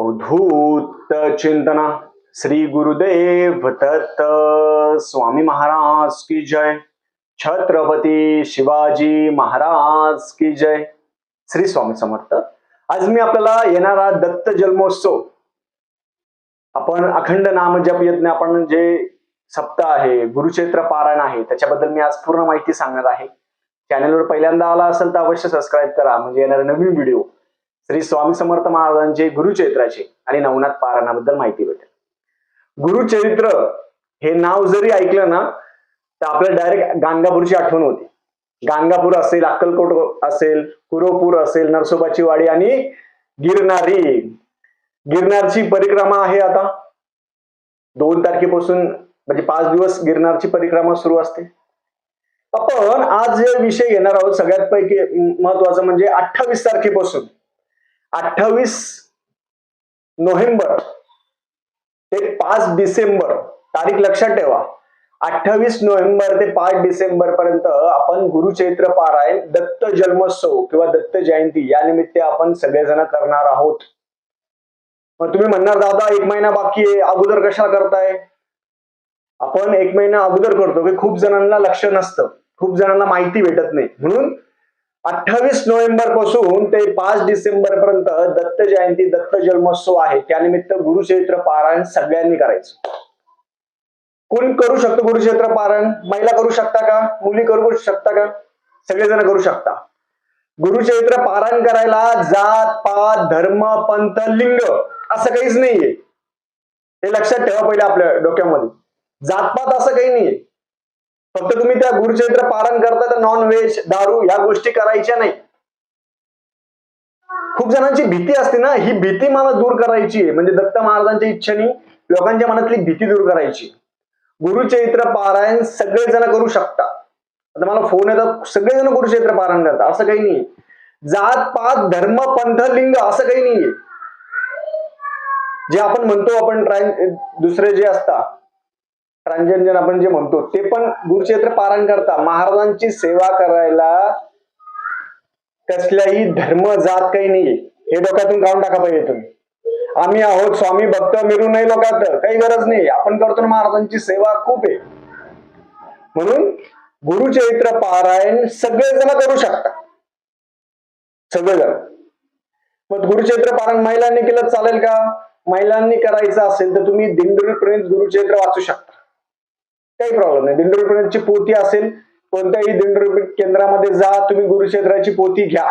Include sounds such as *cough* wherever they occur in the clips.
अवधूत चिंतना। श्री गुरुदेव दत्त स्वामी महाराज की जय। छत्रपती शिवाजी महाराज की जय। श्री स्वामी समर्थ। आज मी आपल्याला येणारा दत्त जन्मोत्सव आपण अखंड नाम जप यज्ञ आपण जे सप्ताह आहे गुरुक्षेत्र पारायण आहे त्याच्याबद्दल मी आज पूर्ण माहिती सांगणार आहे. चॅनलवर पहिल्यांदा आला असेल तर अवश्य सबस्क्राईब करा म्हणजे येणारे नवीन व्हिडिओ श्री स्वामी समर्थ महाराजांचे गुरुचरित्राचे आणि नवनाथ पारायणाबद्दल माहिती भेटेल. गुरुचरित्र हे नाव जरी ऐकलं ना तर आपल्याला डायरेक्ट गाणगापूरची आठवण होती. गाणगापूर असेल अक्कलकोट असेल कुरोपूर असेल नरसोबाची वाडी आणि गिरनारी गिरनारची परिक्रमा आहे आता. दोन तारखेपासून म्हणजे पाच दिवस गिरनारची परिक्रमा सुरू असते. आपण आज जे विषय घेणार आहोत सगळ्यात पैकी महत्वाचं म्हणजे अठ्ठावीस तारखेपासून. अठ्ठावीस नोव्हेंबर ते पाच डिसेंबर तारीख लक्षात ठेवा. अठ्ठावीस नोव्हेंबर ते पाच डिसेंबर पर्यंत आपण गुरुचैत्र पारायण दत्त जन्मोत्सव किंवा दत्त जयंती या निमित्त आपण सगळेजण करणार आहोत. मग तुम्ही म्हणणार दादा एक महिना बाकी आहे अगोदर कशा करताय? आपण एक महिना अगोदर करतो की खूप जणांना लक्ष नसतं. खूप जणांना माहिती भेटत नाही. म्हणून अठ्ठावीस नोव्हेंबरपासून ते पाच डिसेंबर पर्यंत दत्त जयंती दत्त जन्मोत्सव आहे. त्यानिमित्त गुरुक्षेत्र पारायण सगळ्यांनी करायचं. कोण करू शकतो गुरुक्षेत्र पारायण? महिला करू शकता का? मुली करू शकता का? सगळेजण करू शकता. गुरुचरित्र पारायण करायला जात पात धर्म पंथ लिंग असं काहीच नाहीये. हे लक्षात ठेवा पहिले आपल्या डोक्यामध्ये. जातपात असं काही नाहीये. फक्त तुम्ही त्या गुरुचरित्र पारण करता तर नॉन व्हेज दारू ह्या गोष्टी करायच्या नाही. खूप जणांची भीती असते ना ही भीती मला दूर करायची आहे. म्हणजे दत्त महाराजांच्या इच्छेने लोकांच्या मनातली भीती दूर करायची. गुरुचरित्र पारायण सगळेजण करू शकता. आता मला फोन येतात सगळेजण गुरुचैत्र पारायण करतात. असं काही नाही जात पात धर्म पंथ लिंग असं काही नाहीये. जे आपण म्हणतो आपण ट्राय दुसरे जे असतात रांजनजन आपण जे म्हणतो ते पण गुरुक्षेत्र पारायण करता. महाराजांची सेवा करायला कसल्याही धर्म जात काही नाहीये. हे डोक्यातून काढून टाका पाहिजे तुम्ही. आम्ही आहोत स्वामी भक्त मिरू नाही लोकात काही गरज नाही. आपण करतो ना महाराजांची सेवा खूप आहे. म्हणून गुरुचैत्र पारायण सगळेजण करू शकता. सगळेजण. मग गुरुचैत्र पारायण महिलांनी केलं चालेल का? महिलांनी करायचं असेल तर तुम्ही दिनदुरीपर्यंत गुरुचरित्र गुरुचैत्र वाचू शकता. काही प्रॉब्लेम नाही. दिंडोरी पोती असेल कोणत्याही दिंडोरी केंद्रामध्ये जा तुम्ही गुरुक्षेत्राची पोती घ्या.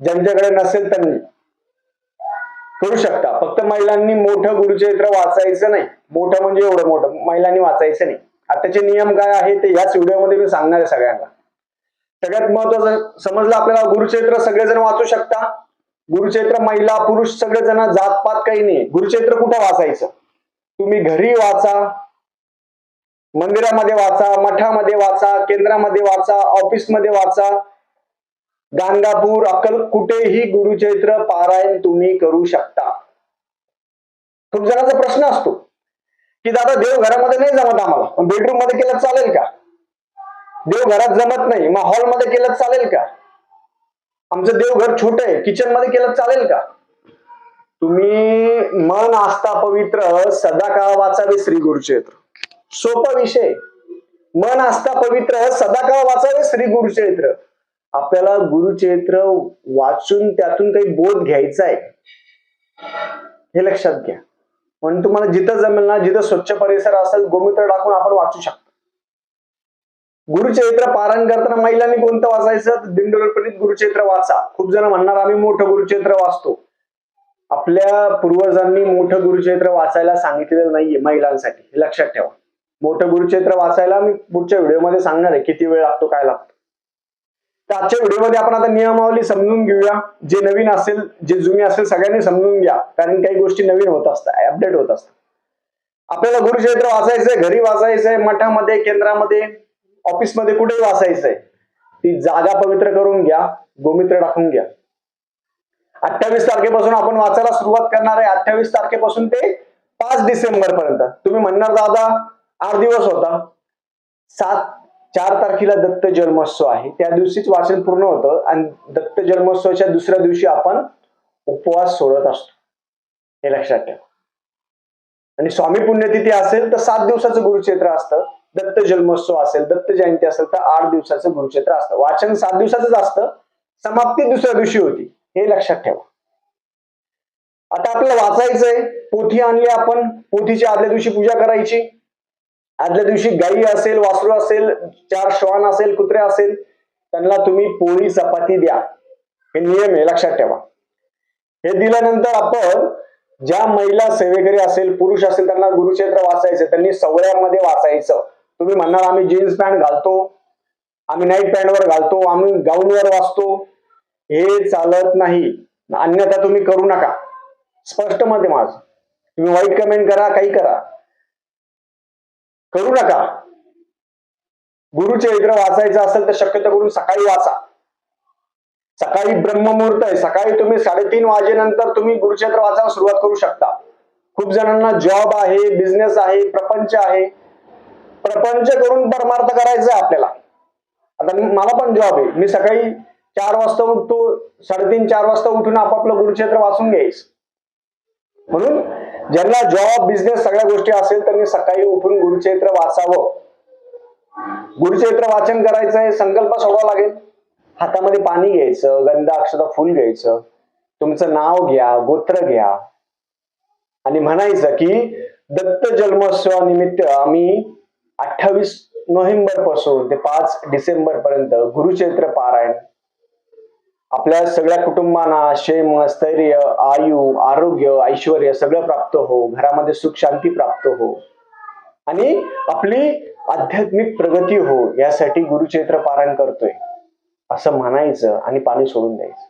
ज्यांच्याकडे नसेल त्यांनी. करू शकता. फक्त महिलांनी मोठं गुरुचरित्र वाचायचं नाही. मोठं म्हणजे एवढं मोठं. महिलांनी वाचायचं नाही. आताचे नियम काय आहे ते याच व्हिडिओमध्ये मी सांगणार आहे सगळ्यांना. सगळ्यात महत्वाचं समजलं आपल्याला गुरुचरित्र सगळेजण वाचू शकता. गुरुचरित्र महिला पुरुष सगळेजण जातपात काही नाही. गुरुचरित्र कुठं वाचायचं? तुम्ही घरी वाचा मंदिरामध्ये वाचा मठामध्ये वाचा केंद्रामध्ये वाचा ऑफिसमध्ये वाचा. गाणगापूर अक्कल कुठेही गुरुचैत्र पारायण तुम्ही करू शकता. खूप जणांचा प्रश्न असतो की दादा देव घरामध्ये नाही जमत आम्हाला. बेडरूममध्ये केलं चालेल का? देव घरात जमत नाही. मग हॉलमध्ये केलं चालेल का? आमचं देवघर छोट आहे. किचनमध्ये केलं चालेल का? तुम्ही मन आस्था पवित्र सदा काळ वाचावे श्री गुरुचैत्र सोपा विषय. मन असता पवित्र सदा काळ वाचावे श्री गुरुचरित्र आपल्याला गुरुचरित्र वाचून त्यातून काही बोध घ्यायचा आहे. हे लक्षात घ्या. म्हणून तुम्हाला जिथं जमेल ना जिथं स्वच्छ परिसर असेल गोमित्र टाकून आपण वाचू शकतो. गुरुचरित्र पारायण करताना महिलांनी कोणतं वाचायचं? दिंडोरपणीत गुरुचरित्र वाचा. खूप जण म्हणणार आम्ही मोठं गुरुचरित्र वाचतो. आपल्या पूर्वजांनी मोठं गुरुचरित्र वाचायला सांगितलेलं नाहीये महिलांसाठी. हे लक्षात ठेवा. मोठं गुरुक्षेत्र वाचायला मी पुढच्या व्हिडिओमध्ये सांगणार आहे किती वेळ लागतो काय लागतो. तर आजच्या व्हिडिओमध्ये आपण आता नियमावली समजून घेऊया. जे नवीन असेल जे जुनी असेल सगळ्यांनी समजून घ्या. कारण काही गोष्टी नवीन होत असतात अपडेट होत असतात. आपल्याला गुरुक्षेत्र वाचायचंय घरी वाचायचंय मठामध्ये केंद्रामध्ये ऑफिसमध्ये कुठेही वाचायचंय. ती जागा पवित्र करून घ्या गोमित्र टाकून घ्या. अठ्ठावीस तारखेपासून आपण वाचायला सुरुवात करणार आहे. अठ्ठावीस तारखेपासून ते पाच डिसेंबर पर्यंत तुम्ही म्हणणार दादा आठ दिवस होता. सात चार तारखेला दत्त जन्मोत्सव आहे. त्या दिवशीच वाचन पूर्ण होतं आणि दत्त जन्मोत्सवाच्या दुसऱ्या दिवशी आपण उपवास सोडत असतो. हे लक्षात ठेवा. आणि स्वामी पुण्यतिथी असेल तर सात दिवसाचं गुरुक्षेत्र असतं. दत्त जन्मोत्सव असेल दत्त जयंती असेल तर आठ दिवसाचं गुरुक्षेत्र असतं. वाचन सात दिवसाचंच असतं. समाप्ती दुसऱ्या दिवशी होती. हे लक्षात ठेवा. आता आपल्याला वाचायचंय. पोथी आणली आपण. पोथीची आदल्या दिवशी पूजा करायची. आदल्या दिवशी गाई असेल वासरू असेल चार श्वान असेल कुत्रे असेल त्यांना तुम्ही पोळी चपाती द्या. हे नियम आहे लक्षात ठेवा. हे दिल्यानंतर आपण ज्या महिला सेवेकरी असेल पुरुष असेल त्यांना गुरुक्षेत्र वाचायचं त्यांनी सवळ्यामध्ये वाचायचं. तुम्ही म्हणणार आम्ही जीन्स पॅन्ट घालतो आम्ही नाईट पॅन्टवर घालतो आम्ही गाऊनवर वाचतो. हे चालत नाही. अन्यथा तुम्ही करू नका. स्पष्टमध्ये माझ. तुम्ही वाईट कमेंट करा काही करा. करू नका. गुरुचरित्र वाचायचं असेल तर शक्यतो करून सकाळी वाचा. सकाळी ब्रह्ममुहूर्त आहे. सकाळी तुम्ही साडेतीन वाजेनंतर तुम्ही गुरुचरित्र वाचायला सुरुवात करू शकता. खूप जणांना जॉब आहे बिझनेस आहे प्रपंच आहे. प्रपंच करून परमार्थ करायचा आहे आपल्याला. आता मला पण जॉब आहे. मी सकाळी चार वाजता उठतो साडेतीन चार वाजता उठून आपापलं गुरुक्षेत्र वाचून घ्यायचं. म्हणून ज्यांना जॉब बिझनेस सगळ्या गोष्टी असेल त्यांनी सकाळी उठून गुरुचरित्र वाचावं. गुरुचरित्र वाचन करायचं हे संकल्प सोडावा लागेल. हातामध्ये पाणी घ्यायचं गंध अक्षता फुल घ्यायचं. तुमचं नाव घ्या गोत्र घ्या. आणि म्हणायचं की दत्त जन्मोत्सवानिमित्त आम्ही अठ्ठावीस नोव्हेंबरपासून ते पाच डिसेंबर पर्यंत गुरुचरित्र पारायण आपल्या सगळ्या कुटुंबांना क्षेम स्थैर्य आयु आरोग्य ऐश्वर सगळं प्राप्त हो. घरामध्ये सुख शांती प्राप्त हो. आणि आपली आध्यात्मिक प्रगती हो यासाठी गुरुचरित्र पारायण करतोय. असं म्हणायचं आणि पाणी सोडून द्यायचं.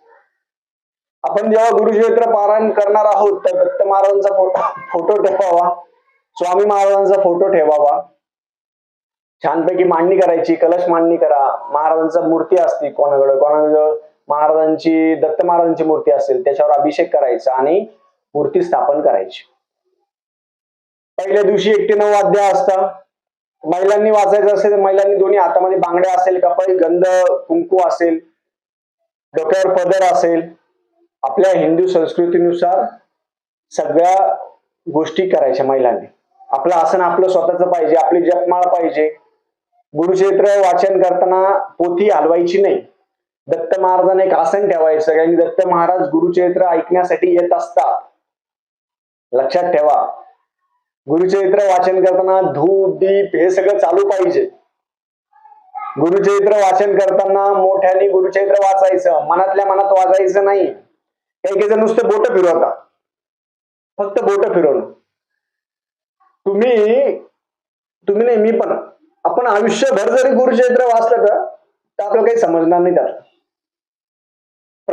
आपण जेव्हा गुरुचरित्र पारायण करणार आहोत तर दत्त महाराजांचा फोटो फोटो ठेवावा. स्वामी महाराजांचा फोटो ठेवावा. छानपैकी मांडणी करायची कलश मांडणी करा. महाराजांचा मूर्ती असते कोणाकडे कोणाकडे महाराजांची दत्त महाराजांची मूर्ती असेल त्याच्यावर अभिषेक करायचा आणि मूर्ती स्थापन करायची. पहिल्या दिवशी एकटे नऊ अध्याय असतात महिलांनी वाचायचं असेल तर महिलांनी दोन्ही हातामध्ये बांगड्या असेल कपाळी गंध कुंकू असेल डोक्यावर पदर असेल आपल्या हिंदू संस्कृतीनुसार सगळ्या गोष्टी करायच्या महिलांनी. आपलं आसन आपलं स्वतःच पाहिजे आपली जपमाळ पाहिजे. गुरुक्षेत्र वाचन करताना पोथी हलवायची नाही. दत्त महाराजांना एक आसन ठेवायचं. कारण दत्त महाराज गुरुचरित्र ऐकण्यासाठी येत असतात. लक्षात ठेवा. गुरुचरित्र वाचन करताना धूप दीप हे सगळं चालू पाहिजे. गुरुचरित्र वाचन करताना मोठ्याने गुरुचरित्र वाचायचं. मनातल्या मनात वाचायचं नाही. काही काही जण नुसतं बोट फिरवता फक्त बोट फिरवणं. तुम्ही तुम्ही नाही मी पण. आपण आयुष्यभर जरी गुरुचरित्र वाचलं तर आपलं काही समजणार नाही त्यात.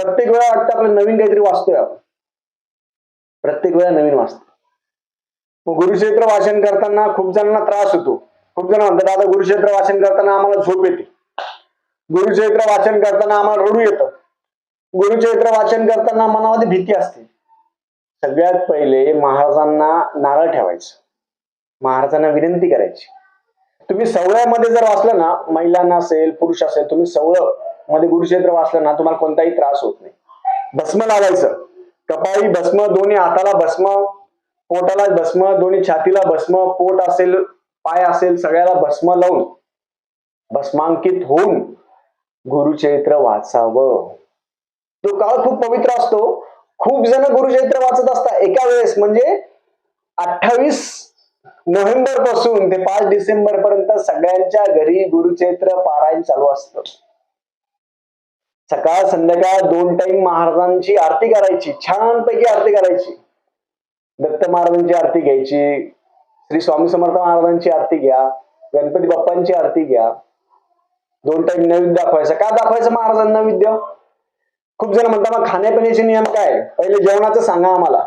प्रत्येक वेळा वाटतं आपलं नवीन काहीतरी वाचतोय आपण. प्रत्येक वेळा नवीन वाचतो मग गुरुक्षेत्र वाचन करताना खूप जणांना त्रास होतो. खूप जण म्हणतात आता गुरुक्षेत्र वाचन करताना आम्हाला झोप येते. गुरुक्षेत्र वाचन करताना आम्हाला रडू येतं. गुरुचरित्र वाचन करताना मनामध्ये भीती असते. सगळ्यात पहिले महाराजांना नारळ ठेवायचं. महाराजांना विनंती करायची. तुम्ही सवळ्यामध्ये जर वाचलं ना महिलांना असेल पुरुष असेल तुम्ही सवळ मध्ये गुरुक्षेत्र वाचलं ना तुम्हाला कोणताही त्रास होत नाही. भस्म लावायचं कपाळी भस्म दोन्ही हाताला भस्म पोटाला भस्म दोन्ही छातीला भस्म पोट असेल पाय असेल सगळ्याला भस्म लावून भस्मांकित होऊन गुरुचरित्र वाचावं. तो काळ खूप पवित्र असतो. खूप जण गुरुचरित्र वाचत असतात. एका वेळेस म्हणजे अठ्ठावीस नोव्हेंबरपासून ते पाच डिसेंबर पर्यंत सगळ्यांच्या घरी गुरुचरित्र पारायण चालू असतं. सकाळ संध्याकाळ दोन टाइम महाराजांची आरती करायची. छानपैकी आरती करायची. दत्त महाराजांची आरती घ्यायची. श्री स्वामी समर्थ महाराजांची आरती घ्या. गणपती बाप्पांची आरती घ्या. दोन टाइम नैवेद्य दाखवायचं. का दाखवायचं महाराजांना नैवेद्य? खूप जण म्हणतात मग खाण्यापिण्याचे नियम काय? पहिले जेवणाचं सांगा आम्हाला.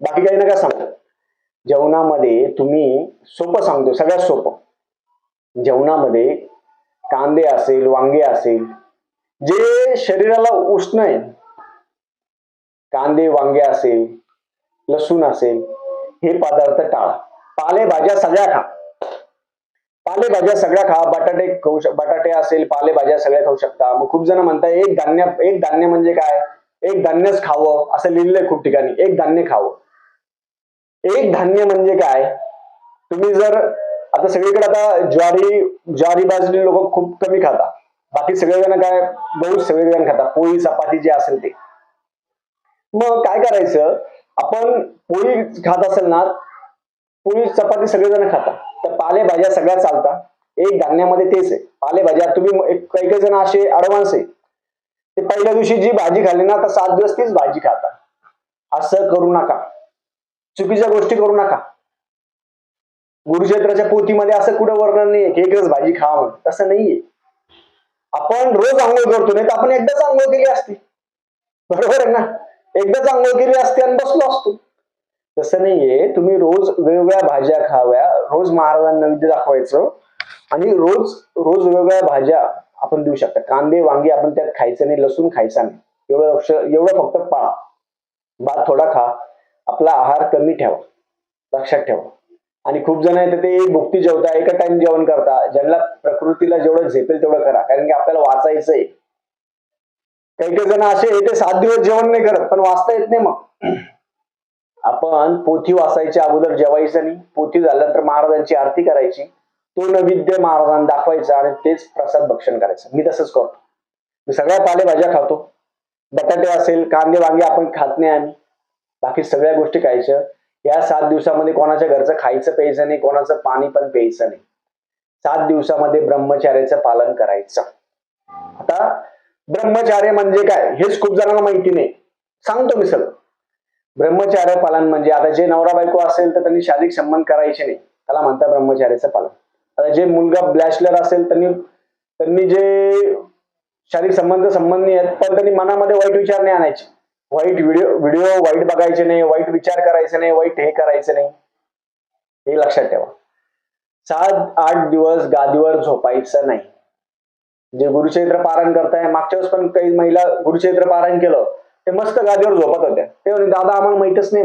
बाकी काही नका सांगा. जेवणामध्ये तुम्ही सोपं सांगतो सगळ्यात सोपं. जेवणामध्ये कांदे असेल वांगे असेल जे शरीराला उष्ण आहे कांदे वांगे असेल लसूण असेल हे पदार्थ टाळा. पालेभाज्या सगळ्या खा. पालेभाज्या सगळ्या खा. बटाटे खाऊ शक बटाटे असेल पालेभाज्या सगळ्या खाऊ शकता. मग खूप जण म्हणतात एक धान्य एक धान्य म्हणजे काय? एक धान्यच खावं. असं लिहिलंय खूप ठिकाणी. एक धान्य खावं. एक धान्य म्हणजे काय? तुम्ही जर आता सगळीकडे आता ज्वारी ज्वारी बाजरी लोक खूप कमी खाता बाकी सगळेजण काय बहुत सगळेजण खातात. पोळी चपाती जे असेल ते. मग काय करायचं आपण पोळी खात असेल ना पोळी चपाती सगळेजण खातात. तर पालेभाज्या सगळ्या चालतात. एक धान्यामध्ये तेच आहे. पालेभाज्या तुम्ही एक- काही काही जण असे अडवान्स आहे. ते पहिल्या दिवशी जी भाजी खाल्ली ना तर सात दिवस तीच भाजी खाता असं करू नका. चुकीच्या गोष्टी करू नका. गुरुक्षेत्राच्या पोथीमध्ये असं कुठं वर्णन नाही एकच भाजी खा तसं नाहीये. आपण रोज आंघोळ करतो नाही तर आपण एकदाच आंघोळ केली असती. बरोबर आहे ना? एकदाच आंघोळ केली असते आणि बसलो असतो. तसं नाहीये. तुम्ही रोज वेगवेगळ्या भाज्या खाव्या रोज महाराजांना नैवेद्य दाखवायचं आणि रोज रोज वेगवेगळ्या भाज्या आपण देऊ शकता. कांदे वांगे आपण त्यात खायचं नाही लसूण खायचा नाही. एवढं लक्ष एवढं फक्त पाळा. भात थोडा खा. आपला आहार कमी ठेवा. लक्षात ठेवा. आणि खूप जण आहेत ते भुक्ती जेवता एका टाइम जेवण करता. ज्यांना प्रकृतीला जेवढं झेपेल तेवढं करा. कारण की आपल्याला वाचायचंय. काही काही जण असे ते सात दिवस जेवण नाही करत पण वाचता येत नाही मग. *clears throat* आपण पोथी वाचायच्या अगोदर जेवायचं नाही. पोथी झाल्यानंतर महाराजांची आरती करायची. तो नैवेद्य महाराजांना दाखवायचा आणि तेच प्रसाद भक्षण करायचं. मी तसंच करतो. मी सगळ्या पालेभाज्या खातो. बटाटे असेल कांदे वांगे आपण खात नाही आम्ही. बाकी सगळ्या गोष्टी खायच्या. या सात दिवसामध्ये कोणाच्या घरचं खायचं प्यायचं नाही कोणाचं पाणी पण प्यायचं नाही. सात दिवसामध्ये ब्रह्मचार्याचं पालन करायचं. आता ब्रह्मचार्य म्हणजे काय? हेच खूप जणांना माहिती नाही. सांगतो मी सगळं. ब्रह्मचार्य पालन म्हणजे आता जे नवरा बायको असेल तर त्यांनी शारीरिक संबंध करायचे नाही. त्याला म्हणतात ब्रह्मचार्याचं पालन. आता जे मुलगा ब्लॅशलर असेल त्यांनी त्यांनी जे शारीरिक संबंध संबंधी आहेत पण त्यांनी मनामध्ये वाईट विचार नाही आणायचे. वाईट व्हिडिओ व्हिडिओ वाईट बघायचे नाही वाईट विचार करायचे नाही वाईट हे करायचे नाही. हे लक्षात ठेवा. सात आठ दिवस गादीवर झोपायचं नाही. जे गुरुचरित्र पारायण करताय मागच्या वेळेस पण काही महिला गुरुचरित्र पारायण केलं ते मस्त गादीवर झोपत होत्या. ते म्हणे दादा आम्हाला माहितच नाही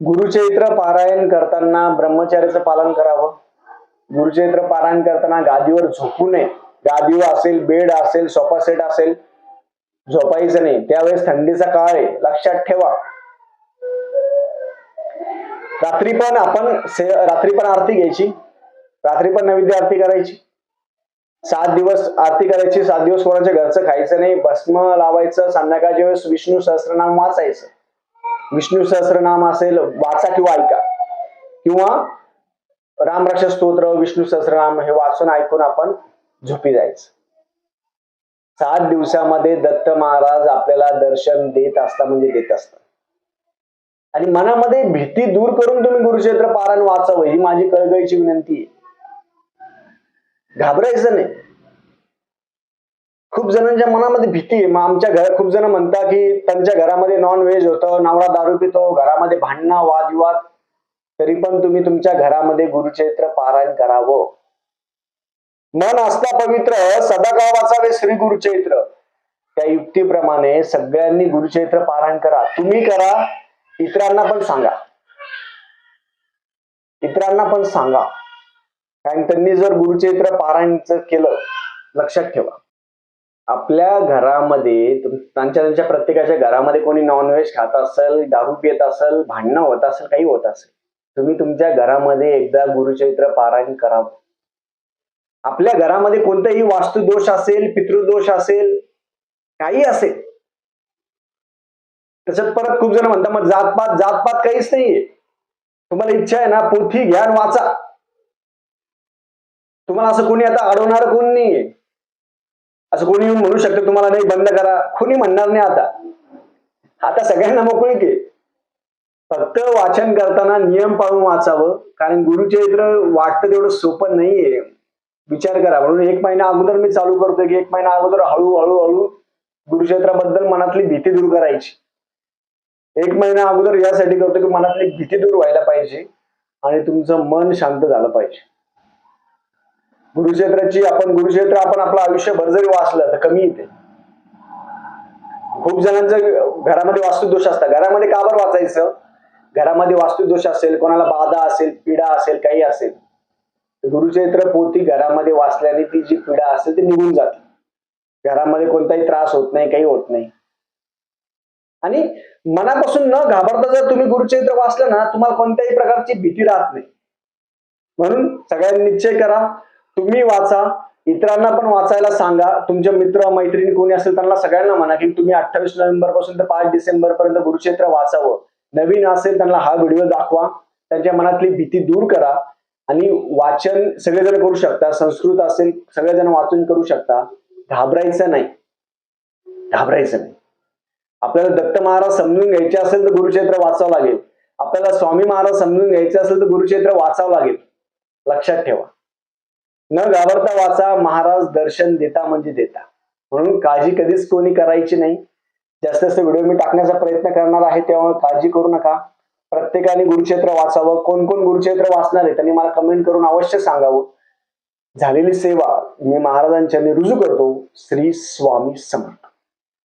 गुरुचैत्र गुरुचरित्र पारायण करताना ब्रह्मचार्याचं पालन करावं. गुरुचरित्र पारायण करताना गादीवर झोपू नये. गादीवर असेल बेड असेल सोफा सेट असेल झोपायचं नाही. त्यावेळेस थंडीचा काळ आहे. लक्षात ठेवा. रात्री पण आपण से- रात्री पण आरती घ्यायची. रात्री पण नैवेद्य आरती करायची. सात दिवस आरती करायची. सात दिवस कोणाच्या घरचं खायचं नाही. भस्म लावायचं. संध्याकाळच्या वेळेस विष्णू सहस्रनाम वाचायचं. विष्णू सहस्रनाम असेल वाचा किंवा ऐका. किंवा रामरक्षा स्तोत्र विष्णू सहस्रनाम हे वाचून ऐकून आपण झोपी जायचं. सात दिवसामध्ये दत्त महाराज आपल्याला दर्शन देत असता म्हणजे देत असतात. आणि मनामध्ये भीती दूर करून तुम्ही गुरुक्षेत्र पारायण वाचावं ही माझी कळगळीची विनंती आहे. घाबरायचं नाही. खूप जणांच्या मनामध्ये भीती आहे. मग आमच्या घर खूप जण म्हणतात की त्यांच्या घरामध्ये नॉन व्हेज होतं नवरा दारू पितो घरामध्ये भांडणं वादविवाद. तरी पण तुम्ही तुमच्या घरामध्ये गुरुचरित्र पारायण करावं. मन असता पवित्र सदा का वाचावे श्री गुरुचैत्र. त्या युक्तीप्रमाणे सगळ्यांनी गुरुचैत्र पारायण करा. तुम्ही करा इतरांना पण सांगा. इतरांना पण सांगा. कारण त्यांनी जर गुरुचैत्र पारायणचं केलं लक्षात ठेवा. आपल्या घरामध्ये त्यांच्या त्यांच्या प्रत्येकाच्या घरामध्ये कोणी नॉनव्हेज खात असेल दारू पित असेल भांडणं होत असेल काही होत असेल तुम्ही तुमच्या घरामध्ये एकदा गुरुचैत्र पारायण करावं. आपल्या घरामध्ये कोणताही वास्तुदोष असेल पितृदोष असेल काही असेल. त्याच्यात परत खूप जण म्हणतात मग जातपात जातपात काहीच नाहीये. तुम्हाला इच्छा आहे ना पोथी घ्या वाचा. तुम्हाला असं कोणी आता अडवणार कोण नाहीये. असं कोणी येऊन म्हणू शकतं तुम्हाला नाही बंद करा. कोणी म्हणणार नाही आता. आता सगळ्यांना मोकळी की फक्त वाचन करताना नियम पाळून वाचावं. कारण गुरुचरित्र वाटतं तेवढं सोपं नाहीये. विचार करा. म्हणून एक महिना अगोदर मी चालू करतोय की एक महिना अगोदर हळूहळू हळू गुरुक्षेत्राबद्दल मनातली भीती दूर करायची. एक महिना अगोदर यासाठी करतो की मनातली भीती दूर व्हायला पाहिजे आणि तुमचं मन शांत झालं पाहिजे. गुरुक्षेत्राची आपण गुरुक्षेत्र आपण आपलं आयुष्यभर जरी वाचलं तर कमी येते. खूप जणांचं घरामध्ये वास्तुदोष असतात. घरामध्ये का बरं वाचायचं? घरामध्ये वास्तुदोष असेल कोणाला बाधा असेल पीडा असेल काही असेल. गुरुचरित्र पोथी घरामध्ये वाचल्याने ती जी पीडा असते ती निघून जाते. घरामध्ये कोणताही त्रास होत नाही काही होत नाही. आणि मनापासून न घाबरता जर तुम्ही गुरुचरित्र वाचलं ना तुम्हाला कोणत्याही प्रकारची भीती राहत नाही. म्हणून सगळ्यांनी निश्चय करा तुम्ही वाचा इतरांना पण वाचायला सांगा. तुमचे मित्र मैत्रिणी कोणी असेल त्यांना सगळ्यांना म्हणा की तुम्ही अठ्ठावीस नोव्हेंबरपासून ते पाच डिसेंबर पर्यंत गुरुक्षेत्र वाचावं. नवीन असेल त्यांना हा व्हिडिओ दाखवा. त्यांच्या मनातली भीती दूर करा. आणि वाचन सगळेजण करू शकता संस्कृत असेल सगळेजण वाचून करू शकता घाबरायचं नाही. घाबरायचं नाही. आपल्याला दत्त महाराज समजून घ्यायचे असेल तर गुरुक्षेत्र वाचावं लागेल. आपल्याला स्वामी महाराज समजून घ्यायचे असेल तर गुरुक्षेत्र वाचावं लागेल. लक्षात ठेवा. न घाबरता वाचा महाराज दर्शन देता म्हणजे देता. म्हणून काळजी कधीच कोणी करायची नाही. जास्त जास्त व्हिडिओ मी टाकण्याचा प्रयत्न करणार आहे तेव्हा काळजी करू नका. प्रत्येकाने गुरुक्षेत्र वाचावं. कोण कोण गुरुक्षेत्र वाचणार आहे? त्यांनी मला कमेंट करून अवश्य सांगावं. झालेली सेवा मी महाराजांच्या रुजू करतो. श्री स्वामी समर्थ.